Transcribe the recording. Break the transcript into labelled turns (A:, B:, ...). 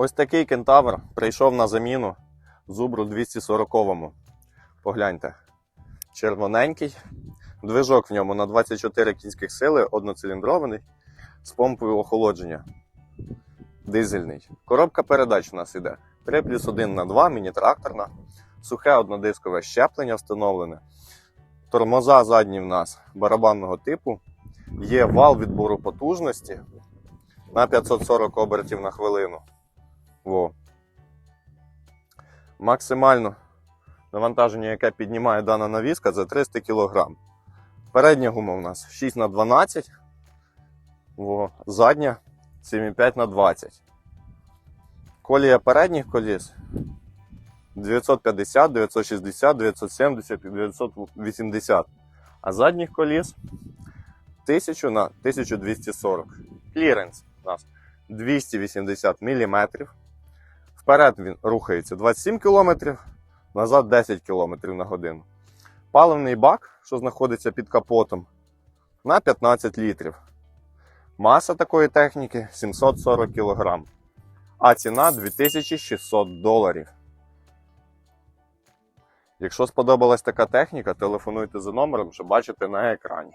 A: Ось такий кентавр прийшов на заміну зубру 240-му. Погляньте. Червоненький. Движок в ньому на 24 кінських сили, одноциліндрований, з помпою охолодження. Дизельний. Коробка передач у нас іде. 3 плюс 1 на 2, міні-тракторна. Сухе однодискове щеплення встановлене. Тормоза задні в нас барабанного типу. Є вал відбору потужності на 540 обертів на хвилину. Во. Максимально навантаження, яке піднімає дана навіска, це 300 кг. Передня гума у нас 6 на 12 Во. Задня 7,5 на 20 Колія передніх коліс 950, 960, 970 і 980. А задніх коліс 1000 на 1240. Кліренс у нас 280 мм. Вперед він рухається 27 км, назад 10 км на годину. Паливний бак, що знаходиться під капотом, на 15 літрів. Маса такої техніки 740 кг, а ціна 2600 доларів. Якщо сподобалась така техніка, телефонуйте за номером, що бачите на екрані.